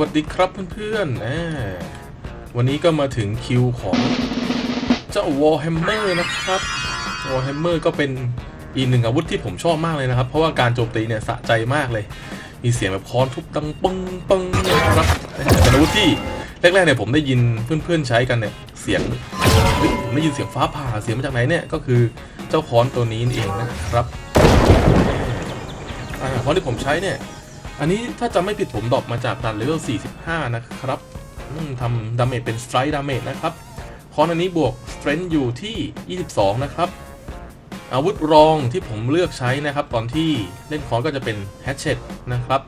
สวัสดีครับเพื่อนๆวันนี้ก็มาถึงคิวของเจ้า Warhammer นะครับ Warhammer ก็เป็นอีกหนึ่งอาวุธที่ผมชอบมากเลยนะครับ เพราะว่าการโจมตีเนี่ยสะใจมากเลย มีเสียงแบบค้อนทุบดังปึ้งปึ้งนะครับเป็นอาวุธที่แรกๆเนี่ยผมได้ยินเพื่อนๆใช้กันเนี่ยเสียงผมได้ยินเสียงฟ้าผ่าเสียงมาจากไหนเนี่ยก็คือเจ้าค้อนตัวนี้นเองนะครับค้อนที่ผมใช้เนี่ย อันนี้ถ้าจำไม่ผิดผมดรอปมาจากดันเลเวล 45 นะครับทำดาเมจเป็นสไตร์ดาเมจนะครับคอนอันนี้บวกสเตรน g ์อยู่ที่ 22 นะครับ อาวุธรองที่ผมเลือกใช้นะครับ ตอนที่เล่นคอนก็จะเป็นแฮชเช t นะครับ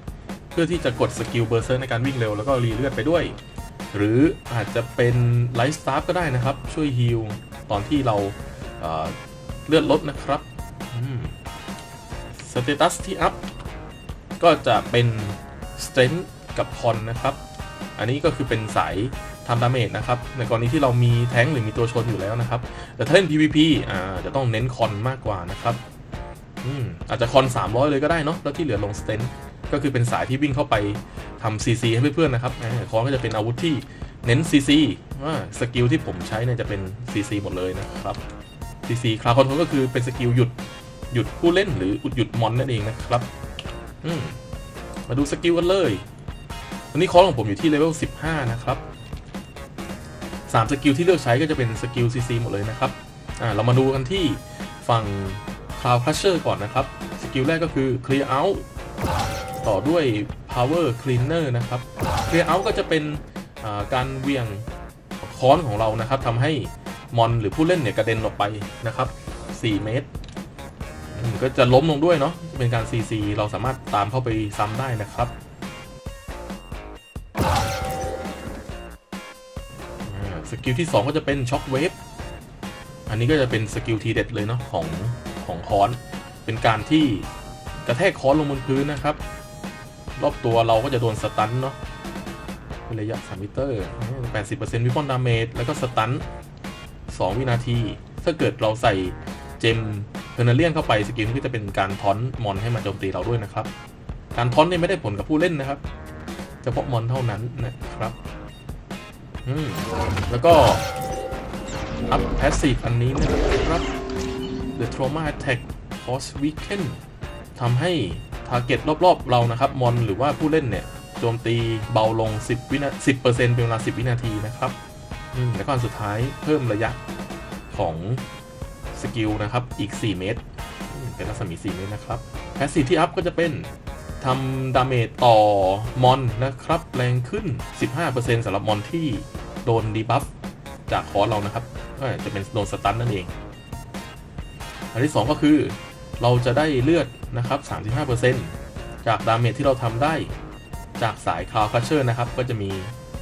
เพื่อที่จะกดสกิลเบอร์เซอร์ในการวิ่งเร็วแล้วก็รีเลือดไปด้วย หรืออาจจะเป็นไลท์สตาร์ก็ได้นะครับ ช่วยฮิลตอนที่เราเเลือดลดนะครับสเตตัสที่อัพ ก็จะเป็น Strength กับ Con นะครับ อันนี้ก็คือเป็นสายทำดาเมจนะครับ ในกรณีที่เรามีแท้งหรือมีตัวชนอยู่แล้วนะครับ แต่ถ้าเล่น PVP อ่าจะต้องเน้นคอนมากกว่านะครับอืมอาจจะคอน 300 เลยก็ได้เนาะแล้วที่เหลือลง Strength ก็คือเป็นสายที่วิ่งเข้าไปทำ CC ให้เพื่อนๆนะครับอ่าคอนก็จะเป็นอาวุธที่เน้น CC ว่าสกิลที่ผมใช้เนี่ยจะเป็น CC หมดเลยนะครับ CC คลาคอนโทรก็คือเป็นสกิลหยุดหยุดผู้เล่นหรือหยุดมอนนั่นเองนะครับ มาดูสกิลกันเลยวันนี้คอร์สของผมอยู่ที่เลเวล 15 นะครับ 3 สกิลที่เลือกใช้ก็จะเป็นสกิล CC หมดเลยนะครับ อ่า เรามาดูกันที่ฝั่ง Cloud Crusher ก่อนนะครับ สกิลแรกก็คือ Clear Out ต่อด้วย Power Cleaner นะครับ Clear Out ก็จะเป็นการเวียงค้อนของเรานะครับทำให้มอนหรือผู้เล่นเนี่ยกระเด็นออกไปนะครับ 4 เมตร ก็จะล้มลงด้วยเนาะเป็นการ CC เราสามารถตามเข้าไปซ้ำได้นะครับสกิลที่ 2 ก็จะเป็นช็อคเวฟอันนี้ก็จะเป็นสกิลทีเด็ดเลยเนาะของของคอน เป็นการที่กระแทกคอนลงบนพื้นนะครับ รอบตัวเราก็จะโดนสตันเนาะเป็นระยะ3มิเตอร์ 80%วิปอนดาเมจแล้วก็สตัน2วินาที ถ้าเกิดเราใส่เจม อร์เนเลียนเข้าไปสกิลนี้ก็จะเป็นการทอนมอนให้มาโจมตีเราด้วยนะครับ การทอนนี่ไม่ได้ผลกับผู้เล่นนะครับ เฉพาะมอนเท่านั้นนะครับอืมแล้วก็อัพแพสซีฟอันนี้นะครับ The Trauma Attack Cost Weaken ทำให้ทาร์เก็ตรอบๆ เรานะครับ มอนหรือว่าผู้เล่นเนี่ยโจมตีเบาลง 10 วินา10%เป็นเวลา 10 วินาทีนะครับอืมแล้วก็อันสุดท้ายเพิ่มระยะของ สกิลนะครับอีก 4 เมตร เป็นรัศมี 4 เมตรนะครับแพสซีฟที่อัพก็จะเป็นทำดาเมจต่อมอนนะครับ แรงขึ้น 15%สำหรับมอนที่โดนดีบัฟจากคอร์เรานะครับก็จะเป็นโดนสตันนั่นเอง อันที่ 2 ก็คือเราจะได้เลือดนะครับ 35%จากดาเมจที่เราทำได้จากสายคาวคัชเชอร์นะครับ ก็จะมี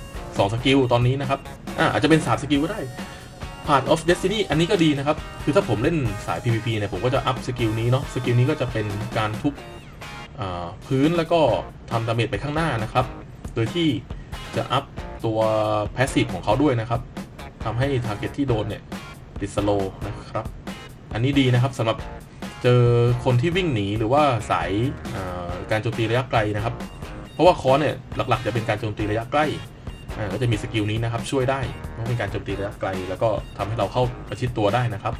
2 สกิลตอนนี้นะครับอะอาจจะเป็น 3 สกิลก็ได้ Part of Destiny อันนี้ก็ดีนะครับ คือถ้าผมเล่นสาย PVP เนี่ยผมก็จะอัพสกิลนี้เนาะ สกิลนี้ก็จะเป็นการทุบอ่าพื้นแล้วก็ทำดาเมจไปข้างหน้านะครับ โดยที่จะอัพตัว Passive ของเขาด้วยนะครับทำให้ Target ที่โดนเนี่ยติดสโลนะครับ อันนี้ดีนะครับสำหรับเจอคนที่วิ่งหนีหรือว่าสายอ่าการโจมตีระยะไกลนะครับ เพราะว่าคอเนี่ยหลักๆจะเป็นการโจมตีระยะใกล้ ก็จะมีสกิลนี้นะครับช่วยได้เพราะเป็นการโจมตีระยะไกล แล้วก็ทำให้เราเข้าประชิดตัวได้นะครับ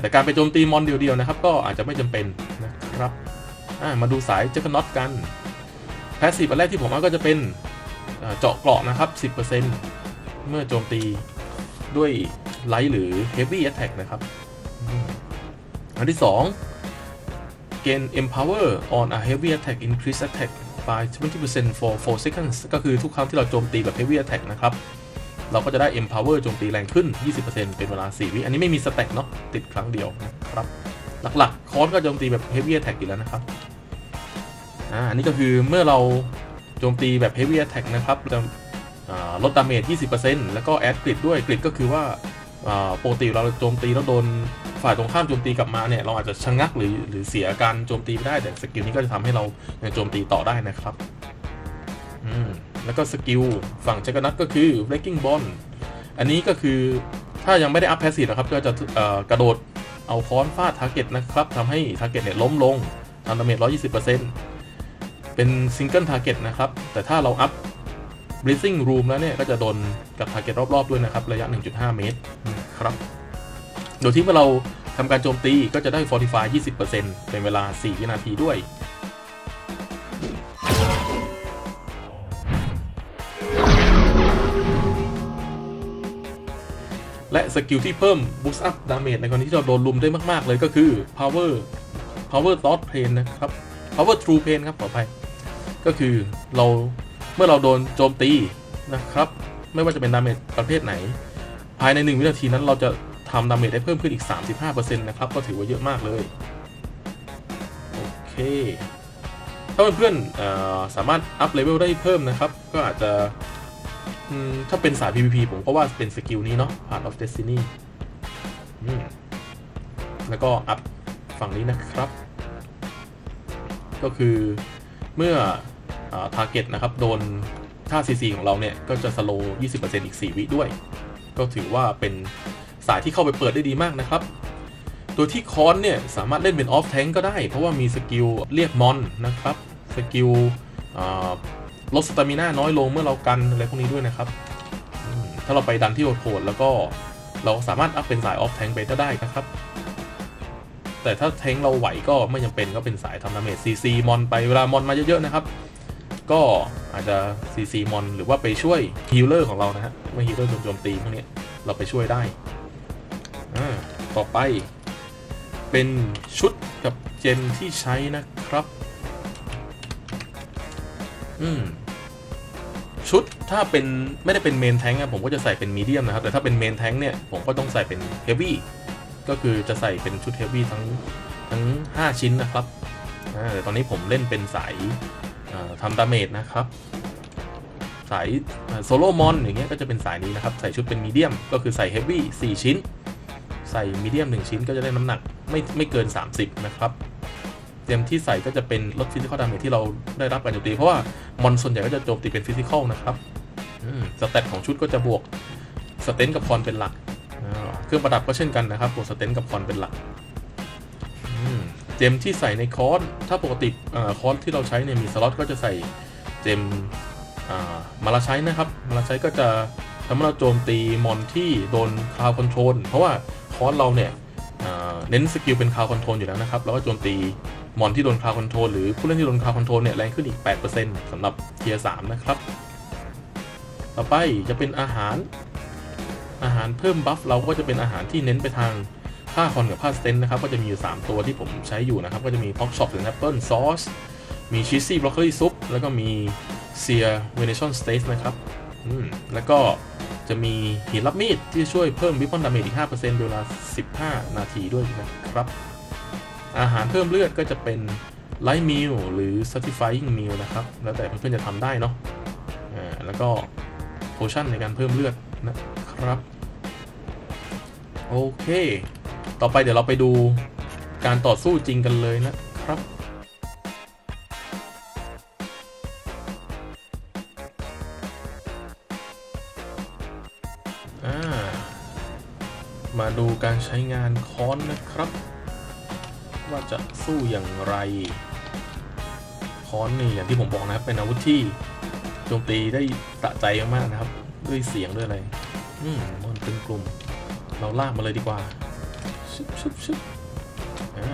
แต่การไปโจมตีมอนเดียวๆนะครับ ก็อาจจะไม่จำเป็นนะครับมาดูสายเจคน็อตกันแพสซีฟอันแรกที่ผมเอาก็จะเป็นเจาะเกราะนะครับ 10%เมื่อโจมตีด้วยไลท์หรือ Heavy Attack นะครับ อันที่ 2 gain empower on a heavy attack increase attack by 20% for 4 seconds ก็คือทุกครั้งที่เราโจมตีแบบ heavy attack นะครับ เราก็จะได้ empower โจมตีแรงขึ้น 20%เป็นเวลา 4 วิ อันนี้ไม่มีสแต็กเนาะ ติดครั้งเดียวนะครับ หลักๆ คอนก็โจมตีแบบ heavy attack อยู่แล้วนะครับ อ่า อันนี้ก็คือเมื่อเราโจมตีแบบ heavy attack นะครับจะลดดาเมจ 20%แล้วก็แอดกริดด้วยกริดก็คือว่า ปกติเราโจมตีแล้วโดนฝ่ายตรงข้ามโจมตีกลับมาเนี่ยเราอาจจะชะงักหรือหรือเสียการโจมตีไม่ได้แต่สกิลนี้ก็จะทำให้เรายังโจมตีต่อได้นะครับอืมแล้วก็สกิลฝั่งจักรนัทก็คือ breaking bond อันนี้ก็คือถ้ายังไม่ได้อัพแพสซีฟนะครับก็จะกระโดดเอาค้อนฟาดทาร์เก็ตนะครับทำให้ทาร์เก็ตเนี่ยล้มลงทำดาเมจ120%อเป็นซิงเกิลทาร์เก็ตนะครับ แต่ถ้าเราอัพ breathing room แล้วเนี่ยก็จะโดนกับทาร์เก็ตรอบๆด้วยนะครับ ระยะ 1.5 เมตรครับ โดยที่เมื่อเราทำการโจมตีก็จะได้ fortify 20%เป็นเวลา 4 วินาทีด้วยและสกิลที่เพิ่ม boost up damage ในกรณีที่เราโดนลุมได้มาก ๆ เลยก็คือ power power thought pain นะครับ power true pain ครับขออภัย ก็คือเรา เมื่อเราโดนโจมตีนะครับ ไม่ว่าจะเป็นดาเมจประเภทไหน ภายใน 1 วินาทีนั้นเราจะทำดาเมจได้เพิ่มขึ้นอีก 35%นะครับ ก็ถือว่าเยอะมากเลย โอเค ถ้าเพื่อนๆสามารถอัพเลเวลได้เพิ่มนะครับ ก็อาจจะถ้าเป็นสาย PVP ผมก็ว่าเป็นสกิลนี้เนาะ Part of Destiny แล้วก็อัพฝั่งนี้นะครับ ก็คือเมื่อ ทาร์เก็ตนะครับ โดนค่า CC ของเราเนี่ย ก็จะสโลว์20%อีก 4 วิด้วย ก็ถือว่าเป็นสายที่เข้าไปเปิดได้ดีมากนะครับ โดยที่คอนเนี่ย สามารถเล่นเป็นออฟแทงก็ได้ เพราะว่ามีสกิลเรียกมอนนะครับ สกิลลดสตามิน่าน้อยลงเมื่อเรากันอะไรพวกนี้ด้วยนะครับ ถ้าเราไปดันที่โหดๆแล้วก็เราสามารถอัพเป็นสายออฟแทงไปก็ได้นะครับ แต่ถ้าแทงเราไหวก็ไม่จำเป็นก็เป็นสายทำดาเมจซีซีมอนไปเวลามอนมาเยอะๆนะครับ ก็อาจจะซีซีมอนหรือว่าไปช่วยฮีลเลอร์ของเรานะฮะเมื่อฮีลเลอร์โจมตีพวกนี้เราไปช่วยได้ต่อไป เป็นชุดกับเจมที่ใช้นะครับ อืมชุดถ้าเป็นไม่ได้เป็นเมนแทงค์ผมก็จะใส่เป็นมีเดียมนะครับ แต่ถ้าเป็นเมนแทงเนี่ยผมก็ต้องใส่เป็นเฮฟวี่ก็คือจะใส่เป็นชุดเฮฟวี่ทั้งทั้ง 5 ชิ้นนะครับแต่ตอนนี้ผมเล่นเป็นสาย ทำดาเมจนะครับ สายโซโลมอนอย่างเงี้ยก็จะเป็นสายนี้นะครับ ใส่ชุดเป็นมีเดียมก็คือใส่เฮฟวี่4ชิ้น ใส่มีเดียม1ชิ้นก็จะได้น้ำหนักไม่ไม่เกิน 30 นะครับเตรียมที่ใส่ก็จะเป็นลดฟิสิกอลดาเมจที่เราได้รับการโจมตี เพราะว่ามอนส่วนใหญ่ก็จะโจมตีเป็นฟิสิกอลนะครับสเตตของชุดก็จะบวกสเตนกับคอนเป็นหลัก เครื่องประดับก็เช่นกันนะครับบวกสเตนกับคอนเป็นหลัก เจมที่ใส่ในคอร์สถ้าปกติอคอร์สที่เราใช้เนี่ยมีสล็อตก็จะใส่เจมมาลาใช้นะครับ มาลาใช้ก็จะทำให้เราโจมตีมอนที่โดนคาวคอนโทรลเพราะว่าคอร์สเราเนี่ยเน้นสกิลเป็นคาวคอนโทรลอยู่แล้วนะครับ แล้วก็โจมตีมอนที่โดนคาวคอนโทรลหรือผู้เล่นที่โดนคาวคอนโทรลเนี่ยแรงขึ้นอีก 8%สำหรับเทียร์3นะครับ ต่อไปจะเป็นอาหาร อาหารเพิ่มบัฟเราก็จะเป็นอาหารที่เน้นไปทาง ผ้าคอนกับผ้าสเตนนะครับก็จะมีอยู่ 3 ตัวที่ผมใช้อยู่นะครับ ก็จะมีพ็อกช็อปหรือแอปเปิลซอสมีชีสซี่บรอกโคลีซุปแล้วก็มีเซียเวเนชั่นสเต e นะครับอืมแล้วก็จะมีหินรับมีดที่ช่วยเพิ่มวิปปอนดาเมจอีก 5%เวลา 15 นาทีด้วยนะครับ อาหารเพิ่มเลือดก็จะเป็นไลท์มิลหรือ certifying meal นะครับ แล้วแต่เพื่อนๆจะทำได้เนาะอ่าแล้วก็โพชั่นในการเพิ่มเลือดนะครับ โอเค ต่อไปเดี๋ยวเราไปดูการต่อสู้จริงกันเลยนะครับ มาดูการใช้งานค้อนนะครับ ว่าจะสู้อย่างไร ค้อนนี่อย่างที่ผมบอกนะครับเป็นอาวุธที่โจมตีได้สะใจมากๆนะครับ ด้วยเสียงด้วยอะไร อืมมันเป็นกลุ่ม เราลากมาเลยดีกว่า ชึบชึบชึบ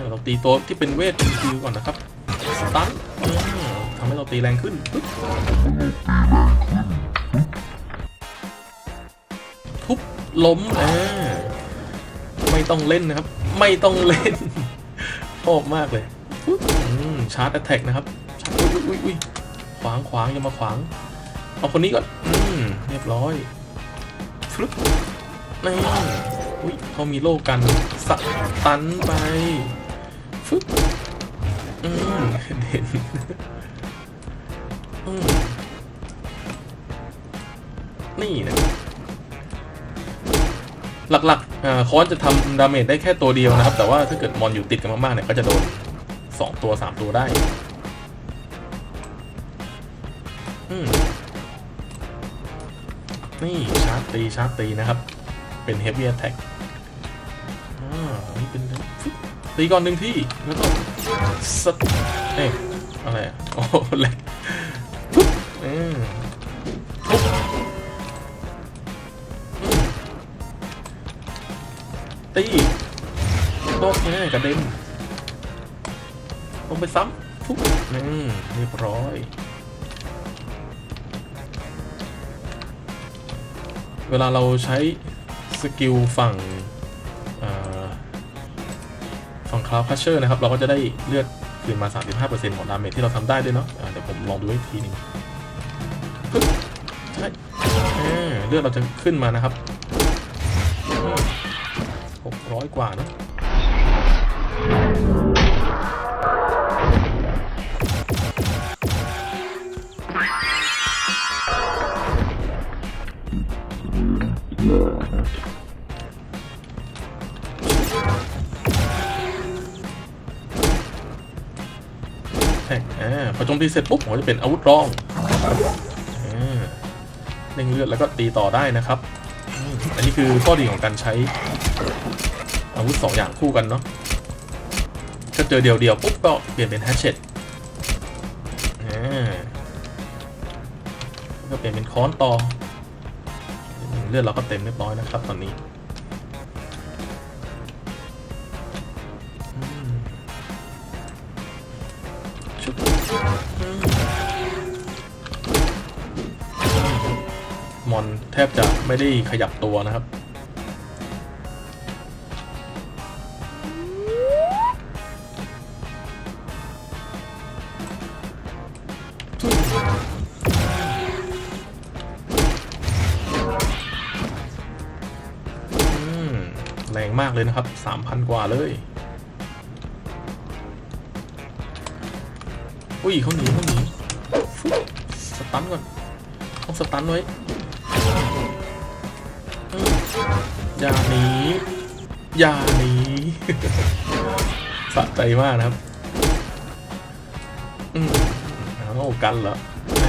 เราตีตัวที่เป็นเวทคิวก่อนนะครับสตันทำให้เราตีแรงขึ้นปึ๊บทุบล้มอ่าไม่ต้องเล่นนะครับ ไม่ต้องเล่นชอบมากเลยชาร์จแอตแทกนะครับอุ้ยอุ้ยขวางขวางอย่ามาขวาง เอาคนนี้ก่อนอเรียบร้อยฟลุ๊ปนี่ อุ้ยเขามีโล่กันสตันไปฟึ๊บอืมเด่นอืมนี่นะหลักๆอ่าค้อนจะทำดาเมจได้แค่ตัวเดียวนะครับ แต่ว่าถ้าเกิดมอนอยู่ติดกันมากๆเนี่ยก็จะโดน 2 ตัว 3 ตัวได้อืมนี่ชาร์จตีชาร์จตีนะครับ เป็น heavy attack อ่านี่เป็ ตีก่อนหนึ่งที่แล้วก็สตเอ้ยอะไรอะโอ้แหลกปุ๊บอืมปุ๊บตีโต๊ะแม่กระเด็นลงไปซ้ำปุ๊บอืมเรียบร้อย เวลาเราใช้สกิลฝั่ง คลาวคัชเชอร์นะครับ เราก็จะได้เลือดคืนมา 35%ของดาเมจที่เราทำได้ด้วยเนาะเดี๋ยวผมลองดูอีกทีหนึงปึ๊บใช่อ่าเลือดเราจะขึ้นมานะครับ600 กว่าเนะ ท็กอ่าพอโจมตีเสร็จปุ๊บผมจะเป็นอาวุธรองเร่งเลือดแล้วก็ตีต่อได้นะครับ อันนี้คือข้อดีของการใช้อาวุธสองอย่างคู่กันเนาะถ้าเจอเดียวๆปุ๊บก็เปลี่ยนเป็นแฮชเชตแล้วก็เปลี่ยนเป็นค้อนต่อเลือดเราก็เต็มเรียบร้อยนะครับตอนนี้ มอนแทบจะไม่ได้ขยับตัวนะครับอืมแรงมากเลยนะครับ 3,000 กว่าเลย อุ้ยเขาหนีเขาหนีสตันก่อนต้องสตันไว้ อย่าหนีอย่าหนีสะใจมากนะครับ อืมเอากันเหรอแหม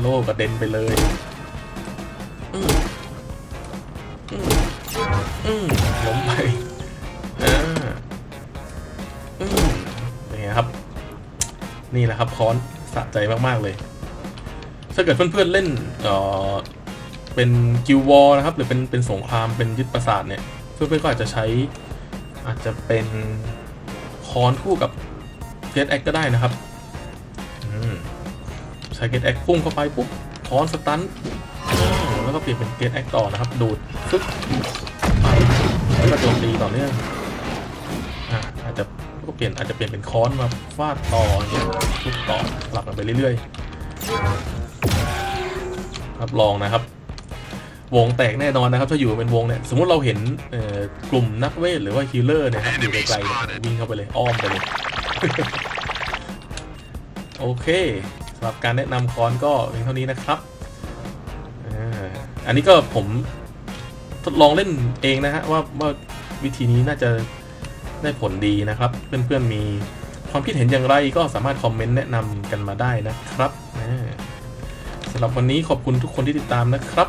โลกระเด็นไปเลยอืมอืมล้มไปอ่าอืมเป็นไงครับ นี่แหละครับคอนสะใจมากๆเลย ถ้าเกิดเพื่อนๆเล่นเอ่อ เป็นกิววอลนะครับ หรือเป็นเป็นสงครามเป็นยึดปราสาทเนี่ยเพื่อนๆก็อาจจะใช้อาจจะเป็นคอนคู่กับเกตแอคก็ได้นะครับใช้เกตแอคพุ่งเข้าไปปุ๊บคอนสตันแล้วก็เปลี่ยนเป็นเกตแอคต่อนะครับ ดูดฟึ๊บไปแล้วก็โจมตีต่อเนื่องอะอาจจะก็เปลี่ยนอาจจะเปลี่ยนเป็นค้อนมาฟาดต่อเงี้ยทุบต่อหลับกันไปเรื่อยๆรับรองนะครับ วงแตกแน่นอนนะครับ ถ้าอยู่เป็นวงเนี่ย สมมติเราเห็นกลุ่มนักเวทหรือว่าฮีลเลอร์เนี่ยครับอยู่ไกลๆวิ่งเข้าไปเลยอ้อมไปเลย โอเคสำหรับการแนะนำค้อนก็เพียงเท่านี้นะครับอันนี้ก็ผมทดลองเล่นเองนะฮะว่าว่าวิธีนี้น่าจะได้ผลดีนะครับ เพื่อนๆมีความคิดเห็นอย่างไรก็สามารถคอมเมนต์แนะนำกันมาได้นะครับสำหรับวันนี้ขอบคุณทุกคนที่ติดตามนะครับ